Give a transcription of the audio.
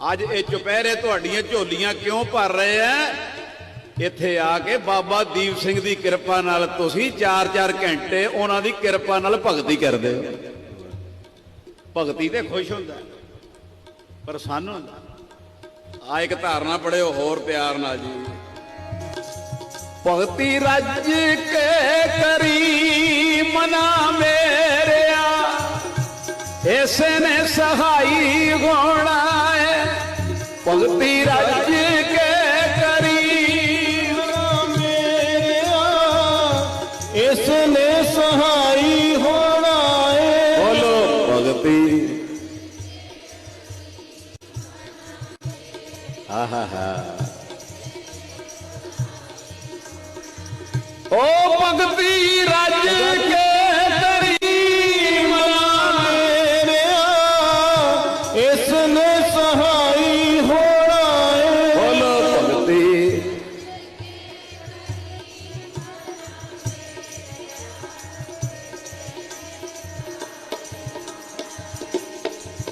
ਅੱਜ ਇਹ ਚੁਪਹਿਰੇ ਤੁਹਾਡੀਆਂ ਝੋਲੀਆਂ ਕਿਉਂ ਭਰ ਰਹੇ ਆ ਇੱਥੇ ਆ ਕੇ ਬਾਬਾ ਦੀਪ ਸਿੰਘ ਦੀ ਕਿਰਪਾ ਨਾਲ ਤੁਸੀਂ 4-4 ਘੰਟੇ ਉਹਨਾਂ ਦੀ ਕਿਰਪਾ ਨਾਲ ਭਗਤੀ ਕਰਦੇ ਹੋ। ਭਗਤੀ ਤੇ ਖੁਸ਼ ਹੁੰਦਾ, ਪ੍ਰਸੰਨ ਹੁੰਦਾ। ਆ ਇੱਕ ਧਾਰਨਾ ਪੜਿਓ ਹੋਰ ਪਿਆਰ ਨਾਲ ਜੀ। ਭਗਤੀ ਰੱਜ ਕੇ ਕਰੀ ਮਨਾ ਮੇਰਿਆ, ਇਸੇ ਨੇ ਸਹਾਈ ਹੋਣਾ भक्ति रज के करी इसने सहाई होना है। बोलो भक्ति हा ओ भक्ति